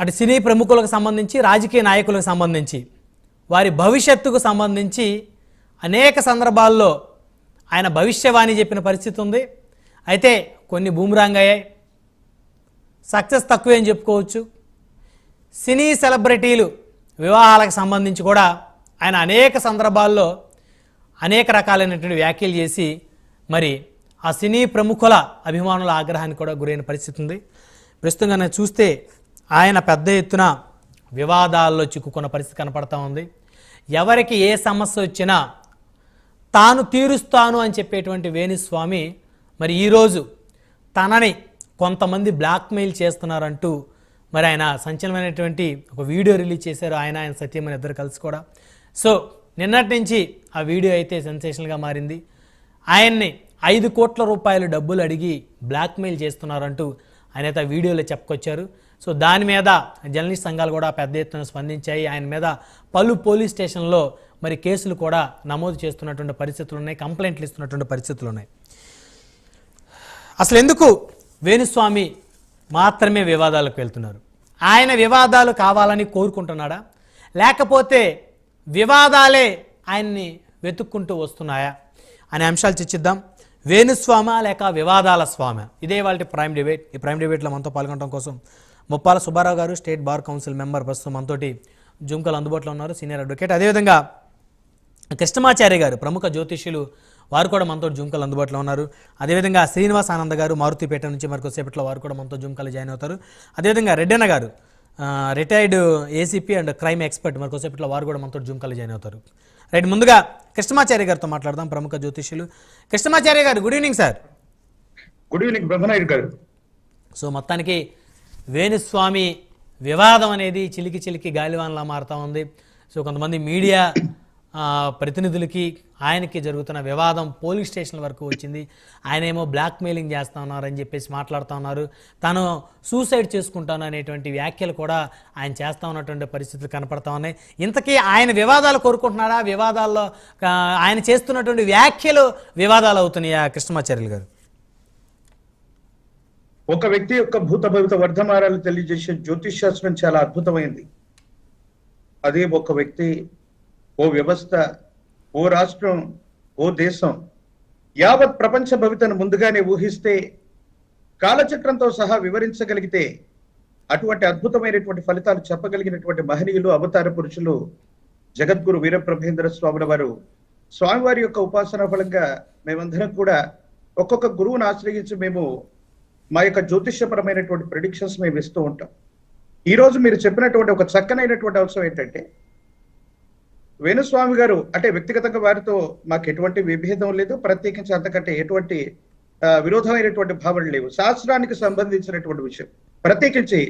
అటు సినీ ప్రముఖులకు సంబంధించి రాజకీయ నాయకులకు సంబంధించి వారి భవిష్యత్తుకు సంబంధించి అనేక సందర్భాల్లో ఆయన భవిష్యవాణి చెప్పిన పరిస్థితి ఉంది. అయితే కొన్ని బూమ్రాంగ్ అయ్యాయి. సక్సెస్ తక్కువే అని చెప్పుకోవచ్చు. సినీ సెలబ్రిటీలు వివాహాలకు సంబంధించి కూడా ఆయన అనేక సందర్భాల్లో అనేక రకాలైనటువంటి వ్యాఖ్యలు చేసి మరి ఆ సినీ ప్రముఖుల అభిమానుల ఆగ్రహానికి కూడా గురైన పరిస్థితి ఉంది. ప్రస్తుతంగా చూస్తే ఆయన పెద్ద ఎత్తున వివాదాల్లో చిక్కుకున్న పరిస్థితి కనపడతా ఉంది. ఎవరికి ఏ సమస్య వచ్చినా తాను తీరుస్తాను అని చెప్పేటువంటి వేణుస్వామి మరి ఈరోజు తనని కొంతమంది బ్లాక్మెయిల్ చేస్తున్నారంటూ మరి ఆయన సంచలనమైనటువంటి ఒక వీడియో రిలీజ్ చేశారు. ఆయన ఆయన సత్యమని ఇద్దరు కలిసి కూడా. సో నిన్నటి నుంచి ఆ వీడియో అయితే సెన్సేషన్గా మారింది. ఆయన్ని ఐదు కోట్ల రూపాయలు డబ్బులు అడిగి బ్లాక్మెయిల్ చేస్తున్నారంటూ ఆయన అయితే ఆ వీడియోలో చెప్పుకొచ్చారు. సో దాని మీద జర్నలిస్ట్ సంఘాలు కూడా పెద్ద ఎత్తున స్పందించాయి. ఆయన మీద పలు పోలీస్ స్టేషన్లో మరి కేసులు కూడా నమోదు చేస్తున్నటువంటి పరిస్థితులు ఉన్నాయి కంప్లైంట్లు ఇస్తున్నటువంటి పరిస్థితులు ఉన్నాయి. అసలు ఎందుకు వేణుస్వామి మాత్రమే వివాదాలకు వెళ్తున్నారు? ఆయన వివాదాలు కావాలని కోరుకుంటున్నాడా? లేకపోతే వివాదాలే ఆయన్ని వెతుక్కుంటూ వస్తున్నాయా? అనే అంశాలు చర్చిద్దాం. వేణుస్వామ లేక వివాదాల స్వామ? ఇదే వాళ్ళ ప్రైమ్ డిబేట్ ఈ ప్రైమ్ డిబేట్లో మనతో పాల్గొనడం కోసం ముప్పాల సుబ్బారావు గారు స్టేట్ బార్ కౌన్సిల్ మెంబర్ ప్రస్తుతం మనతోటి జుంకలు అందుబాటులో ఉన్నారు సీనియర్ అడ్వకేట్. అదేవిధంగా కృష్ణమాచార్య గారు ప్రముఖ జ్యోతిష్యులు వారు కూడా మనతో జుంకలు అందుబాటులో ఉన్నారు. అదేవిధంగా శ్రీనివాస్ ఆనంద్ గారు మారుతిపేట నుంచి మరికొద్ది కొద్దిసేపట్లో వారు కూడా మనతో జుంకలు జాయిన్ అవుతారు. అదేవిధంగా Reddanna garu retired ACP and crime expert మరికొద్ది కొద్దిసేపట్లో వారు కూడా మనతో జుంకలు జాయిన్ అవుతారు. రైట్ ముందుగా కృష్ణమాచార్య గారితో మాట్లాడదాం ప్రముఖ జ్యోతిష్యులు. Krishnamacharya garu good evening sir. Good evening Brahmanayudu garu. So మొత్తానికి వేణుస్వామి వివాదం అనేది చిలికి చిలికి గాలివానలా మారుతా ఉంది. సో కొంతమంది మీడియా ప్రతినిధులకి ఆయనకి జరుగుతున్న వివాదం పోలీస్ స్టేషన్ వరకు వచ్చింది. ఆయన ఏమో బ్లాక్మెయిలింగ్ చేస్తా ఉన్నారని చెప్పేసి మాట్లాడుతూ ఉన్నారు. తను సూసైడ్ చేసుకుంటాను అనేటువంటి వ్యాఖ్యలు కూడా ఆయన చేస్తా ఉన్నటువంటి పరిస్థితులు కనపడతా ఉన్నాయి. ఇంతకీ ఆయన వివాదాలు కోరుకుంటున్నాడా వివాదాల్లో ఆయన చేస్తున్నటువంటి వ్యాఖ్యలు వివాదాలు అవుతున్నాయా? కృష్ణమాచార్యులు గారు. ఒక వ్యక్తి యొక్క భూత భవిత వర్ధమారాలు తెలియజేసే జ్యోతిష్ శాస్త్రం చాలా అద్భుతమైంది. అదే ఒక వ్యక్తి ఓ వ్యవస్థ ఓ రాష్ట్రం ఓ దేశం యావత్ ప్రపంచ భవితను ముందుగానే ఊహిస్తే కాలచక్రంతో సహా వివరించగలిగితే అటువంటి అద్భుతమైనటువంటి ఫలితాలు చెప్పగలిగినటువంటి మహనీయులు అవతార పురుషులు జగద్గురు వీరబ్రహ్మేంద్ర స్వాముల వారు స్వామివారి యొక్క ఉపాసన ఫలంగా మేమందరం కూడా ఒక్కొక్క గురువును ఆశ్రయించి మేము మా యొక్క జ్యోతిష్యపరమైనటువంటి ప్రిడిక్షన్స్ మేము ఇస్తూ ఉంటాం. ఈరోజు మీరు చెప్పినటువంటి ఒక చక్కనైనటువంటి అంశం ఏంటంటే వేణుస్వామి గారు అంటే వ్యక్తిగతంగా వారితో మాకు ఎటువంటి విభేదం లేదు. ప్రత్యేకించి అంతకంటే ఎటువంటి విరోధమైనటువంటి భావనలు లేవు. శాస్త్రానికి సంబంధించినటువంటి విషయం. ప్రత్యేకించి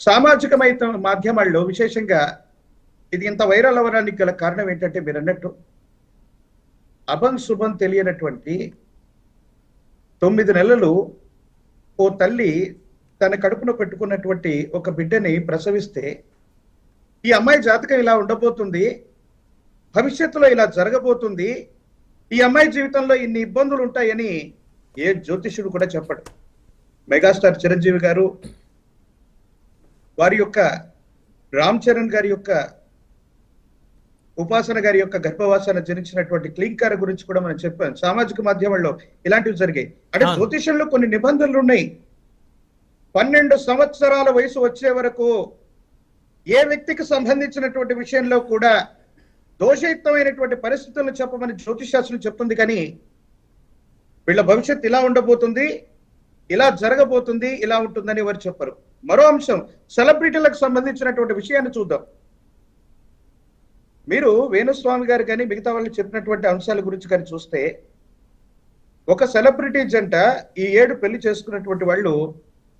సామాజికమైన మాధ్యమాల్లో విశేషంగా ఇది ఇంత వైరల్ అవ్వడానికి గల కారణం ఏంటంటే మీరు అన్నట్టు అభం శుభం తెలియనటువంటి తొమ్మిది నెలలు ఓ తల్లి తన కడుపున పెట్టుకున్నటువంటి ఒక బిడ్డని ప్రసవిస్తే ఈ అమ్మాయి జాతకం ఇలా ఉండబోతుంది భవిష్యత్తులో ఇలా జరగబోతుంది ఈ అమ్మాయి జీవితంలో ఇన్ని ఇబ్బందులు ఉంటాయని ఏ జ్యోతిష్యుడు కూడా చెప్పడు. మెగాస్టార్ చిరంజీవి గారు వారి యొక్క రామ్ చరణ్ గారి యొక్క ఉపాసన గారి యొక్క గర్భవాసన జనించినటువంటి క్లీంకార గురించి కూడా మనం చెప్పాం. సామాజిక మాధ్యమాల్లో ఇలాంటివి జరిగాయి. అంటే అవును. జ్యోతిష్యంలో కొన్ని నిబంధనలు ఉన్నాయి. పన్నెండు సంవత్సరాల వయసు వచ్చే వరకు ఏ వ్యక్తికి సంబంధించినటువంటి విషయంలో కూడా దోషయుక్తమైనటువంటి పరిస్థితులను చెప్పమని జ్యోతిష్ శాస్త్రం చెప్తుంది కానీ వీళ్ళ భవిష్యత్ ఇలా ఉండబోతుంది ఇలా జరగబోతుంది ఇలా ఉంటుందని వారు చెప్పరు. మరో అంశం సెలబ్రిటీలకు సంబంధించినటువంటి విషయాన్ని చూద్దాం. మీరు వేణుస్వామి గారు కానీ మిగతా వాళ్ళు చెప్పినటువంటి అంశాల గురించి కానీ చూస్తే ఒక సెలబ్రిటీ జంట ఈ ఏడు పెళ్ళి చేసుకున్నటువంటి వాళ్ళు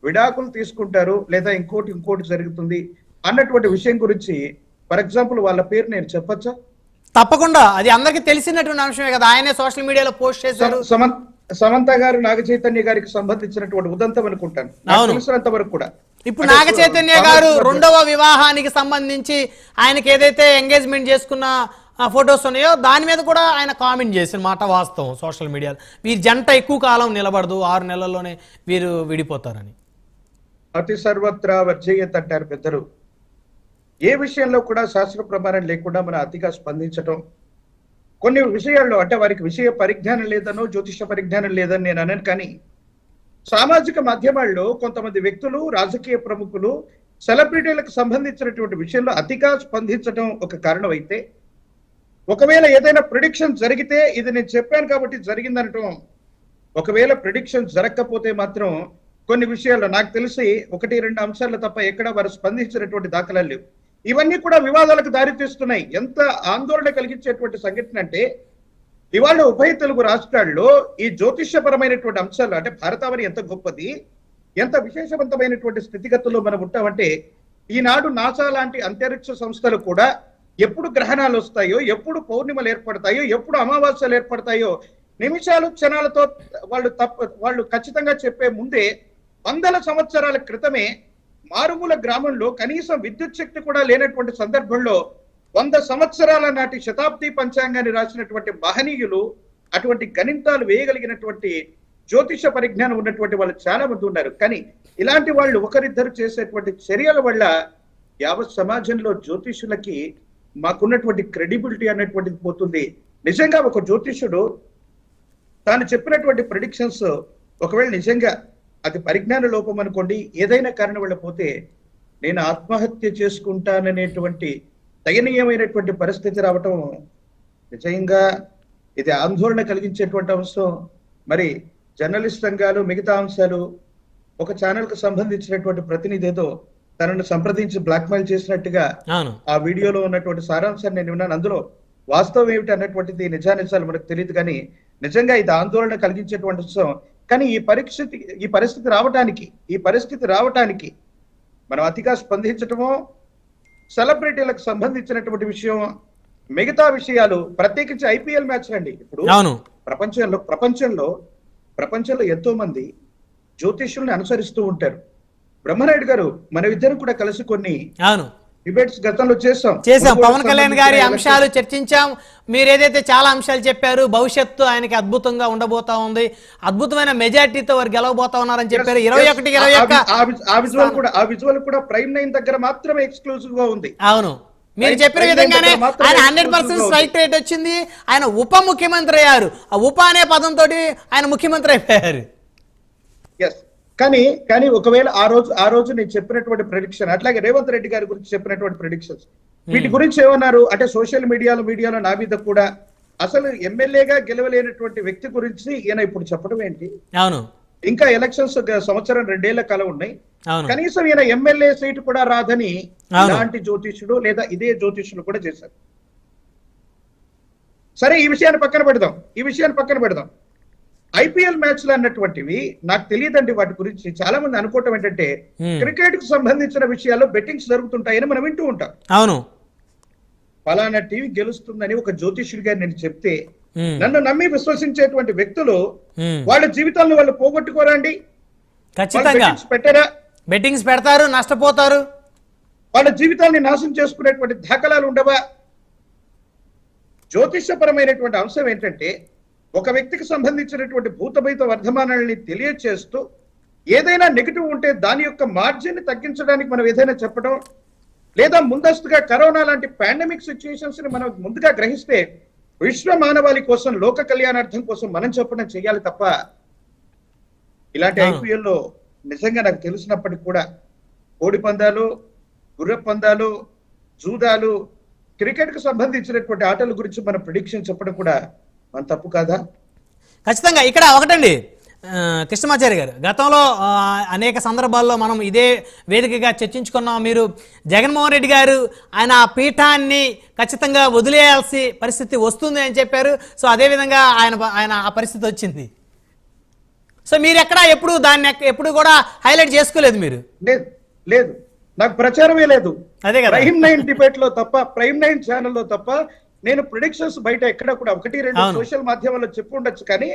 విడాకులు తీసుకుంటారు లేదా ఇంకోటి ఇంకోటి జరుగుతుంది అన్నటువంటి విషయం గురించి ఫర్ ఎగ్జాంపుల్ వాళ్ళ పేరు నేను చెప్పొచ్చా? తప్పకుండా. అది అందరికీ తెలిసినటువంటి అంశమే కదా. ఆయనే సోషల్ మీడియాలో పోస్ట్ చేశారు. సమ- సమంత గారు నాగ చైతన్య గారికి సంబంధించినటువంటి ఉదంతం అనుకుంటాను. తెలిసినంత వరకు కూడా. ఇప్పుడు నాగ చైతన్య గారు రెండవ వివాహానికి సంబంధించి ఆయనకి ఏదైతే ఎంగేజ్మెంట్ చేసుకున్న ఫొటోస్ ఉన్నాయో దాని మీద కూడా ఆయన కామెంట్ చేసిన మాట వాస్తవం సోషల్ మీడియాలో. వీరి జంట ఎక్కువ కాలం నిలబడదు ఆరు నెలల్లోనే వీరు విడిపోతారని. అతి సర్వత్రా వర్జయత్ అంటారు పెద్దలు. ఏ విషయంలో కూడా శాస్త్ర ప్రమాణం లేకుండా మనం అతిగా స్పందించటం కొన్ని విషయాల్లో అంటే వారికి విషయ పరిజ్ఞానం లేదనో జ్యోతిష పరిజ్ఞానం లేదని నేను అనను కానీ సామాజిక మాధ్యమాల్లో కొంతమంది వ్యక్తులు రాజకీయ ప్రముఖులు సెలబ్రిటీలకు సంబంధించినటువంటి విషయంలో అతిగా స్పందించడం ఒక కారణం అయితే ఒకవేళ ఏదైనా ప్రిడిక్షన్ జరిగితే ఇది నేను చెప్పాను కాబట్టి జరిగిందనటం ఒకవేళ ప్రిడిక్షన్ జరగకపోతే మాత్రం కొన్ని విషయాల్లో నాకు తెలిసి ఒకటి రెండు అంశాలు తప్ప ఎక్కడ వారు స్పందించినటువంటి దాఖలాలు లేవు. ఇవన్నీ కూడా వివాదాలకు దారితీస్తున్నాయి. ఎంత ఆందోళన కలిగించేటువంటి సంఘటన అంటే ఇవాళ ఉభయ తెలుగు రాష్ట్రాల్లో ఈ జ్యోతిష్యపరమైనటువంటి అంశాలు అంటే భారతావని ఎంత గొప్పది ఎంత విశేషవంతమైనటువంటి స్థితిగతుల్లో మనం ఉంటామంటే ఈనాడు నాసా లాంటి అంతరిక్ష సంస్థలు కూడా ఎప్పుడు గ్రహణాలు వస్తాయో ఎప్పుడు పౌర్ణిమలు ఏర్పడతాయో ఎప్పుడు అమావాస్యలు ఏర్పడతాయో నిమిషాలు క్షణాలతో వాళ్ళు తప్ప వాళ్ళు ఖచ్చితంగా చెప్పే ముందే వందల సంవత్సరాల క్రితమే మారుమూల గ్రామంలో కనీసం విద్యుత్ శక్తి కూడా లేనటువంటి సందర్భంలో వంద సంవత్సరాల నాటి శతాబ్ది పంచాంగాన్ని రాసినటువంటి మహనీయులు అటువంటి గణితాలు వేయగలిగినటువంటి జ్యోతిష పరిజ్ఞానం ఉన్నటువంటి వాళ్ళు చాలా మంది ఉన్నారు. కానీ ఇలాంటి వాళ్ళు ఒకరిద్దరు చేసేటువంటి చర్యల వల్ల యావత్ సమాజంలో జ్యోతిషులకి మాకున్నటువంటి క్రెడిబిలిటీ అనేటువంటిది పోతుంది. నిజంగా ఒక జ్యోతిషుడు తాను చెప్పినటువంటి ప్రిడిక్షన్స్ ఒకవేళ నిజంగా అది పరిజ్ఞాన లోపం అనుకోండి ఏదైనా కారణం వల్ల పోతే నేను ఆత్మహత్య చేసుకుంటాననేటువంటి దయనీయమైనటువంటి పరిస్థితి రావటం నిజంగా ఇది ఆందోళన కలిగించేటువంటి అంశం. మరి జర్నలిస్ట్ రంగాలు మిగతా అంశాలు ఒక ఛానల్కు సంబంధించినటువంటి ప్రతినిధి ఏదో తనను సంప్రదించి బ్లాక్మెయిల్ చేసినట్టుగా ఆ వీడియోలో ఉన్నటువంటి సారాంశాన్ని నేను విన్నాను. అందులో వాస్తవం ఏమిటి అన్నటువంటిది నిజానిజాలు మనకు తెలియదు కానీ నిజంగా ఇది ఆందోళన కలిగించేటువంటి విషయం కానీ ఈ పరిస్థితి ఈ పరిస్థితి రావటానికి ఈ పరిస్థితి రావటానికి మనం అతిగా స్పందించటమో సెలబ్రిటీలకు సంబంధించినటువంటి విషయం మిగతా విషయాలు ప్రత్యేకించి ఐపీఎల్ మ్యాచ్ అండి. ఇప్పుడు ప్రపంచంలో ప్రపంచంలో ప్రపంచంలో ఎంతో మంది జ్యోతిష్యుల్ని అనుసరిస్తూ ఉంటారు. బ్రహ్మనాయుడు గారు మన ఇద్దరు కూడా కలిసి కొన్ని డిబేట్స్ గతంలో చేసాం చేసాం పవన్ కళ్యాణ్ గారి అంశాలు చర్చించాం. మీరు ఏదైతే చాలా అంశాలు చెప్పారు భవిష్యత్తు ఆయనకి అద్భుతంగా ఉండబోతా ఉంది. అద్భుతమైన మెజార్టీతో వారు గెలవబోతా ఉన్నారని చెప్పారు. ఇరవై. ఒకటికి ఇరవై ఆ- విజువల్ కూడా ఆ విజువల్ కూడా ప్రైమ్ నైన్ దగ్గర మాత్రమే ఎక్స్క్లూజివ్గా ఉంది. అవును. మీరు చెప్పిన విధంగానే ఆయన హండ్రెడ్ పర్సెంట్ స్ట్రైక్ రేట్ వచ్చింది. ఆయన ఉప ముఖ్యమంత్రి అయ్యారు. ఆ ఉప అనే పదంతో ఆయన ముఖ్యమంత్రి అయిపోయారు. ఎస్ కానీ కానీ ఒకవేళ ఆ రోజు ఆ రోజు నేను చెప్పినటువంటి ప్రెడిక్షన్ అట్లాగే రేవంత్ రెడ్డి గారి గురించి చెప్పినటువంటి ప్రెడిక్షన్స్ వీటి గురించి ఏమన్నారు? అంటే సోషల్ మీడియాలో మీడియాలో నా మీద కూడా అసలు ఎమ్మెల్యేగా గెలవలేనటువంటి వ్యక్తి గురించి ఈయన ఇప్పుడు చెప్పడం ఏంటి? అవును. ఇంకా ఎలక్షన్స్ సంవత్సరం రెండేళ్ళ కాలం ఉన్నాయి. కనీసం ఈయన ఎమ్మెల్యే సీటు కూడా రాదని. ఇలాంటి జ్యోతిష్యుడు లేదా ఇదే జ్యోతిష్యుడు కూడా చేశారు. సరే ఈ విషయాన్ని పక్కన పెడదాం. ఈ విషయాన్ని పక్కన పెడదాం. ఐపీఎల్ మ్యాచ్లు అన్నటువంటివి నాకు తెలియదండి వాటి గురించి. చాలా మంది అనుకోవటం ఏంటంటే. క్రికెట్కు సంబంధించిన విషయాల్లో బెట్టింగ్స్ జరుగుతుంటాయని మనం వింటూ ఉంటాం. అవును. ఫలానా టీవీ గెలుస్తుందని ఒక జ్యోతిష్యుడిగా నేను చెప్తే నన్ను నమ్మి విశ్వసించేటువంటి వ్యక్తులు. వాళ్ళ జీవితాలను వాళ్ళు పోగొట్టుకోరండి. ఖచ్చితంగా. పెట్టారా? బెట్టింగ్స్ పెడతారు నష్టపోతారు. వాళ్ళ జీవితాన్ని నాశనం చేసుకునేటువంటి దాఖలాలు ఉండవా? జ్యోతిషపరమైనటువంటి అంశం ఏంటంటే ఒక వ్యక్తికి సంబంధించినటువంటి భూతభైత వర్ధమానాలని తెలియచేస్తూ ఏదైనా నెగిటివ్ ఉంటే దాని యొక్క మార్జిన్ తగ్గించడానికి మనం ఏదైనా చెప్పడం లేదా ముందస్తుగా కరోనా లాంటి పాండమిక్ సిచ్యుయేషన్స్ని మనం ముందుగా గ్రహిస్తే విశ్వ మానవాళి కోసం లోక కళ్యాణార్థం కోసం మనం చెప్పడం చేయాలి తప్ప ఇలాంటి అవును. ఐపీఎల్లో నిజంగా నాకు తెలిసినప్పటికి కూడా కోడి పందాలు గుర్ర పందాలు జూదాలు క్రికెట్కు సంబంధించినటువంటి ఆటల గురించి మన ప్రిడిక్షన్ చెప్పడం కూడా మన తప్పు కాదా? ఖచ్చితంగా ఇక్కడ ఒకటండి. కృష్ణమాచారి గారు గతంలో అనేక సందర్భాల్లో మనం ఇదే వేదికగా చర్చించుకున్నాం. మీరు జగన్మోహన్ రెడ్డి గారు ఆయన ఆ పీఠాన్ని ఖచ్చితంగా వదిలేయాల్సి పరిస్థితి వస్తుంది అని చెప్పారు. సో అదేవిధంగా ఆయన ఆయన ఆ పరిస్థితి వచ్చింది. సో మీరు ఎక్కడ ఎప్పుడు దాన్ని ఎప్పుడు కూడా హైలైట్ చేసుకోలేదు మీరు? లేదు లేదు. నాకు ప్రచారమే లేదు. అదే కదా. ప్రైమ్ నైన్ డిబేట్లో తప్ప ప్రైమ్ నైన్ ఛానల్లో తప్ప నేను ప్రొడిక్షన్స్ బయట ఎక్కడ కూడా ఒకటి రెండు. సోషల్ మాధ్యమాల్లో చెప్పు ఉండొచ్చు కానీ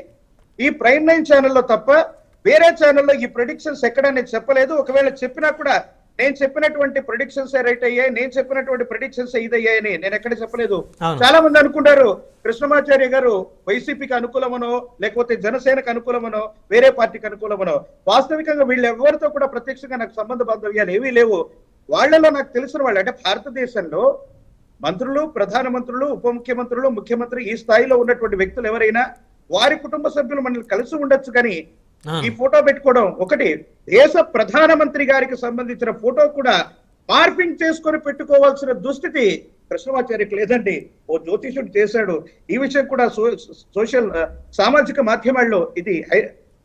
ఈ ప్రైమ్ నైన్ ఛానల్లో తప్ప వేరే ఛానల్లో ఈ ప్రొడిక్షన్స్ ఎక్కడ నేను చెప్పలేదు ఒకవేళ చెప్పినా కూడా నేను చెప్పినటువంటి ప్రొడిక్షన్స్ రైట్ అయ్యాయి నేను చెప్పినటువంటి ప్రొడిక్షన్స్ ఇదయ్యాయని నేను ఎక్కడ చెప్పలేదు. చాలా మంది అనుకుంటారు కృష్ణమాచార్య గారు వైసీపీకి అనుకూలమనో లేకపోతే జనసేనకు అనుకూలమనో వేరే పార్టీకి అనుకూలమనో వాస్తవికంగా వీళ్ళు ఎవరితో కూడా ప్రత్యక్షంగా నాకు సంబంధ బాంధవ్యాలు ఏవీ లేవు వాళ్ళలో నాకు తెలిసిన వాళ్ళు అంటే భారతదేశంలో మంత్రులు ప్రధానమంత్రులు ఉప ముఖ్యమంత్రులు ముఖ్యమంత్రి ఈ స్థాయిలో ఉన్నటువంటి వ్యక్తులు ఎవరైనా వారి కుటుంబ సభ్యులు మనల్ని కలిసి ఉండొచ్చు కానీ. ఈ ఫోటో పెట్టుకోవడం ఒకటి దేశ ప్రధానమంత్రి గారికి సంబంధించిన ఫోటో కూడా మార్పింగ్ చేసుకొని పెట్టుకోవాల్సిన దుస్థితి కృష్ణమాచార్యకి లేదండి ఓ జ్యోతిషుడు చేశాడు ఈ విషయం కూడా సోషల్ సామాజిక మాధ్యమాల్లో ఇది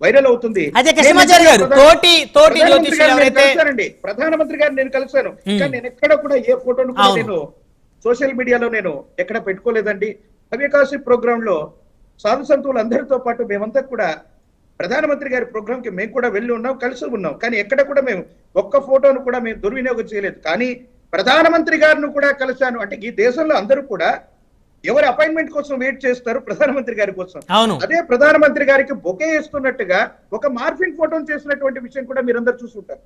వైరల్ అవుతుంది గారు, ప్రధాన- ప్రధానమంత్రి గారిని నేను కలిశాను. కానీ నేను ఎక్కడ కూడా ఏ ఫోటోను కూడా. నేను సోషల్ మీడియాలో నేను ఎక్కడ పెట్టుకోలేదండి. హవ్యకాశి ప్రోగ్రామ్లో సాధు సంతువులు అందరితో పాటు మేమంతా కూడా ప్రధానమంత్రి గారి ప్రోగ్రామ్కి మేము కూడా వెళ్ళి ఉన్నాం కలిసి ఉన్నాం. కానీ ఎక్కడ కూడా మేము ఒక్క ఫోటోను కూడా మేము దుర్వినియోగం చేయలేదు. కానీ ప్రధానమంత్రి గారిని కూడా కలిశాను. అంటే ఈ దేశంలో అందరూ కూడా ఎవరి అపాయింట్మెంట్ కోసం వెయిట్ చేస్తారు ప్రధానమంత్రి గారి కోసం. అదే ప్రధానమంత్రి గారికి బొకే ఇస్తున్నట్టుగా ఒక మార్ఫింగ్ ఫోటోను చేసినటువంటి విషయం కూడా మీరందరూ చూసుంటారు